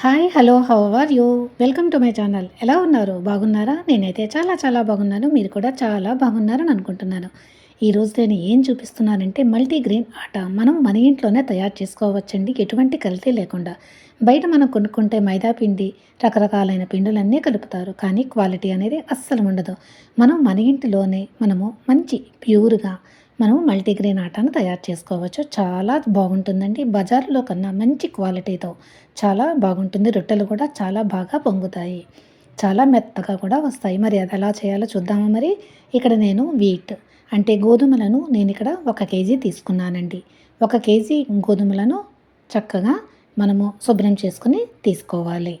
Hi hello how are you welcome to my channel ఎలా ఉన్నారు? బాగున్నారా? నేనైతే చాలా చాలా బాగున్నాను. మీరు కూడా చాలా బాగున్నారని అనుకుంటున్నాను. ఈరోజు నేను ఏం చూపిస్తున్నానంటే మల్టీగ్రెయిన్ ఆట. మనం మన ఇంట్లోనే తయారు చేసుకోవచ్చండి. ఎటువంటి కల్తీ లేకుండా. బయట మనం కొనుక్కుంటే మైదా పిండి రకరకాలైన పిండులన్నీ కలుపుతారు. కానీ క్వాలిటీ అనేది అస్సలు ఉండదు. మనం మన ఇంటిలోనే మనము మంచి ప్యూర్గా మనం మల్టీగ్రెయిన్ ఆటాను తయారు చేసుకోవచ్చు. చాలా బాగుంటుందండి. బజార్లో కన్నా మంచి క్వాలిటీతో చాలా బాగుంటుంది. రొట్టెలు కూడా చాలా బాగా పొంగుతాయి. చాలా మెత్తగా కూడా వస్తాయి. మరి అది ఎలా చేయాలో చూద్దామా మరి? ఇక్కడ నేను వీట్ అంటే గోధుమలను నేను ఇక్కడ ఒక కేజీ తీసుకున్నానండి. ఒక కేజీ గోధుమలను చక్కగా మనము శుభ్రం చేసుకుని తీసుకోవాలి.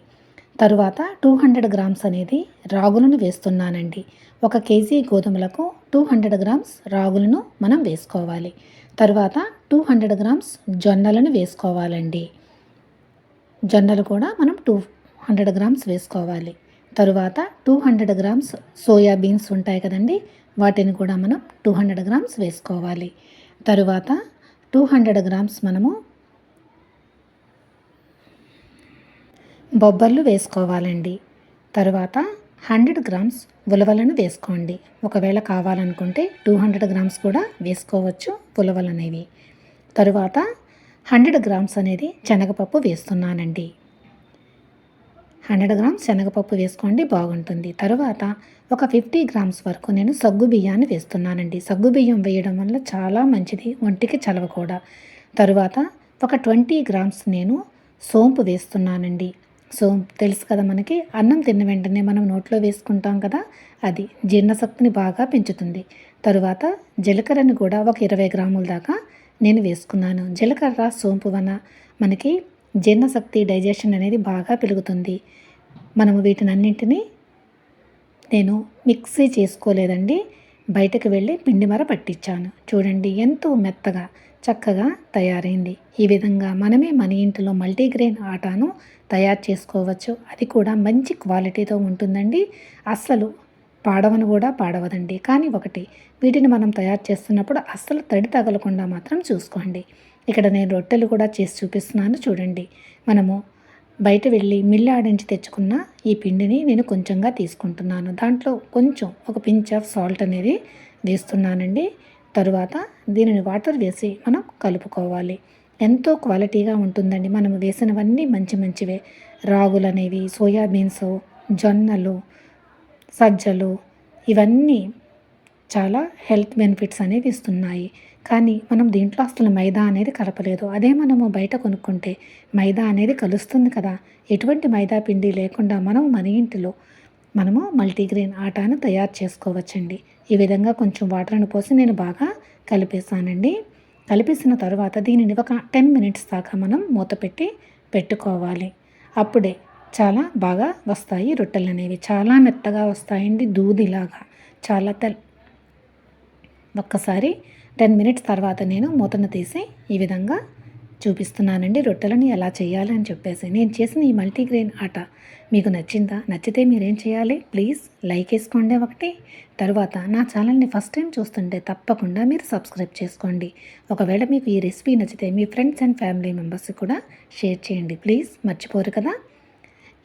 తరువాత టూ హండ్రెడ్ గ్రామ్స్ అనేది రాగులను వేస్తున్నానండి. ఒక కేజీ గోధుమలకు టూ హండ్రెడ్ గ్రామ్స్ రాగులను మనం వేసుకోవాలి. తరువాత టూ హండ్రెడ్ గ్రామ్స్ జొన్నలను వేసుకోవాలండి. జొన్నలు కూడా మనం టూ హండ్రెడ్ గ్రామ్స్ వేసుకోవాలి. తరువాత two hundred grams soya beans ఉంటాయి కదండి వాటిని కూడా మనం టూ హండ్రెడ్ గ్రామ్స్ వేసుకోవాలి. తరువాత టూ హండ్రెడ్ గ్రామ్స్ మనము బొబ్బర్లు వేసుకోవాలండి. తరువాత హండ్రెడ్ గ్రామ్స్ ఉలవలను వేసుకోండి. ఒకవేళ కావాలనుకుంటే టూ హండ్రెడ్ గ్రామ్స్ కూడా వేసుకోవచ్చు ఉలవలు అనేవి తరువాత హండ్రెడ్ గ్రామ్స్ అనేది శనగపప్పు వేస్తున్నానండి. హండ్రెడ్ గ్రామ్స్ శనగపప్పు వేసుకోండి బాగుంటుంది. తరువాత ఒక ఫిఫ్టీ గ్రామ్స్ వరకు నేను సగ్గు బియ్యాన్ని వేస్తున్నానండి. సగ్గు బియ్యం వేయడం వల్ల చాలా మంచిది ఒంటికి చలవ కూడా. తరువాత ఒక ట్వంటీ గ్రామ్స్ నేను సోంపు వేస్తున్నానండి. సో తెలుసు కదా మనకి అన్నం తిన్న వెంటనే మనం నోట్లో వేసుకుంటాం కదా అది జీర్ణశక్తిని బాగా పెంచుతుంది. తరువాత జీలకర్రని కూడా ఒక ఇరవై గ్రాముల దాకా నేను వేసుకున్నాను. జీలకర్ర సోంపు వన మనకి జీర్ణశక్తి డైజెషన్ అనేది బాగా పెరుగుతుంది. మనము వీటిని అన్నింటినీ నేను మిక్సీ చేసుకోలేదండి. బయటకు వెళ్ళి పిండి మర పట్టించాను. చూడండి ఎంతో మెత్తగా చక్కగా తయారైంది. ఈ విధంగా మనమే మన ఇంటిలో మల్టీగ్రెయిన్ ఆటాను తయారు చేసుకోవచ్చు. అది కూడా మంచి క్వాలిటీతో ఉంటుందండి. అస్సలు పాడవను కూడా పాడవదండి. కానీ ఒకటి వీటిని మనం తయారు చేస్తున్నప్పుడు అస్సలు తడి తగలకుండా మాత్రం చూసుకోండి. ఇక్కడ నేను రొట్టెలు కూడా చేసి చూపిస్తున్నాను చూడండి. మనము బయట వెళ్ళి మిల్లు ఆడించి తెచ్చుకున్న ఈ పిండిని నేను కొంచెంగా తీసుకుంటున్నాను. దాంట్లో కొంచెం ఒక పించ్ ఆఫ్ సాల్ట్ అనేది వేస్తున్నానండి. తరువాత దీనిని వాటర్ వేసి మనం కలుపుకోవాలి. ఎంతో క్వాలిటీగా ఉంటుందండి. మనం వేసినవన్నీ మంచి మంచివే. రాగులు అనేవి సోయాబీన్స్ జొన్నలు సజ్జలు ఇవన్నీ చాలా హెల్త్ బెనిఫిట్స్ అనేవి ఇస్తున్నాయి. కానీ మనం దీంట్లో అసలు మైదా అనేది కలపలేదు. అదే మనము బయట కొనుక్కుంటే మైదా అనేది కలుస్తుంది కదా. ఎటువంటి మైదా పిండి లేకుండా మనం మన ఇంటిలో మనము మల్టీగ్రెయిన్ ఆటాను తయారు చేసుకోవచ్చండి. ఈ విధంగా కొంచెం వాటర్ని పోసి నేను బాగా కలిపేసానండి కలిపేసిన తర్వాత దీనిని ఒక టెన్ మినిట్స్ దాకా మనం మూత పెట్టి పెట్టుకోవాలి. అప్పుడే చాలా బాగా వస్తాయి రొట్టెలు అనేవి. చాలా మెత్తగా వస్తాయండి దూదిలాగా. చాలా తెల్ ఒక్కసారి టెన్ మినిట్స్ తర్వాత నేను మూతను తీసి ఈ విధంగా చూపిస్తున్నానండి. రొట్టెలను ఎలా చేయాలి అని చెప్పేసి. నేను చేసిన ఈ మల్టీగ్రెయిన్ ఆట మీకు నచ్చిందా? నచ్చితే మీరేం చేయాలి? ప్లీజ్ లైక్ వేసుకోండి ఒకటి. తర్వాత నా ఛానల్ని ఫస్ట్ టైం చూస్తుంటే తప్పకుండా మీరు సబ్స్క్రైబ్ చేసుకోండి. ఒకవేళ మీకు ఈ రెసిపీ నచ్చితే మీ ఫ్రెండ్స్ అండ్ ఫ్యామిలీ మెంబర్స్ కూడా షేర్ చేయండి. ప్లీజ్ మర్చిపోరు కదా.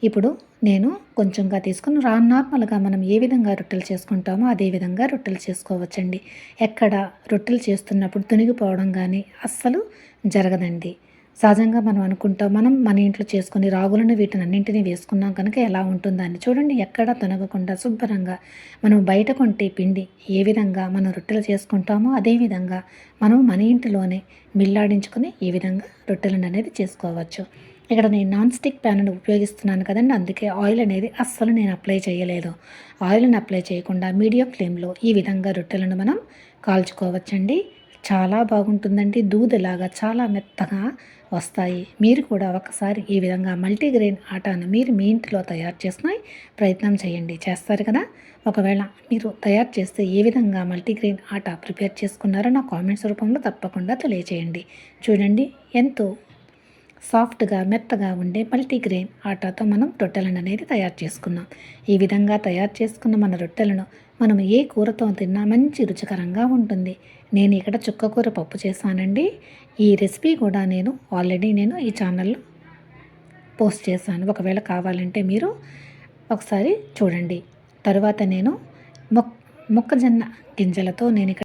ఇప్పుడు నేను కొంచెంగా తీసుకుని రా నార్మల్గా మనం ఏ విధంగా రొట్టెలు చేసుకుంటామో అదే విధంగా రొట్టెలు చేసుకోవచ్చండి. ఎక్కడ రొట్టెలు చేస్తున్నప్పుడు తునిగిపోవడం కానీ అస్సలు జరగదండి. సహజంగా మనం అనుకుంటాం మనం మన ఇంట్లో చేసుకుని రాగులను వీటిని అన్నింటినీ వేసుకున్నాం కనుక ఎలా ఉంటుందని చూడండి ఎక్కడ తొనగకుండా శుభ్రంగా మనం బయట కొంటే పిండి ఏ విధంగా మనం రొట్టెలు చేసుకుంటామో అదే విధంగా మనం మన ఇంటిలోనే మిల్లాడించుకుని ఈ విధంగా రొట్టెలను అనేది చేసుకోవచ్చు. ఇక్కడ నేను నాన్ స్టిక్ ప్యాన్ను ఉపయోగిస్తున్నాను కదండి అందుకే ఆయిల్ అనేది అస్సలు నేను అప్లై చేయలేదు. ఆయిల్ని అప్లై చేయకుండా మీడియం ఫ్లేమ్లో ఈ విధంగా రొట్టెలను మనం కాల్చుకోవచ్చండి. చాలా బాగుంటుందండి దూదలాగా చాలా మెత్తగా వస్తాయి. మీరు కూడా ఒకసారి ఈ విధంగా మల్టీగ్రెయిన్ ఆటాను మీరు మీ ఇంట్లో తయారు చేసిన ప్రయత్నం చేయండి. చేస్తారు కదా? ఒకవేళ మీరు తయారు చేస్తే ఏ విధంగా మల్టీగ్రెయిన్ ఆట ప్రిపేర్ చేసుకున్నారో నా కామెంట్స్ రూపంలో తప్పకుండా తెలియచేయండి. చూడండి ఎంతో సాఫ్ట్గా మెత్తగా ఉండే మల్టీగ్రెయిన్ ఆటాతో మనం రొట్టెలను అనేది తయారు చేసుకున్నాం. ఈ విధంగా తయారు చేసుకున్న మన రొట్టెలను మనం ఏ కూరతో తిన్నా మంచి రుచికరంగా ఉంటుంది. నేను ఇక్కడ చుక్కకూర పప్పు చేశానండి. ఈ రెసిపీ కూడా నేను ఆల్రెడీ నేను ఈ ఛానల్లో పోస్ట్ చేశాను. ఒకవేళ కావాలంటే మీరు ఒకసారి చూడండి. తరువాత నేను మొక్క మొక్కజొన్న గింజలతో నేను ఇక్కడ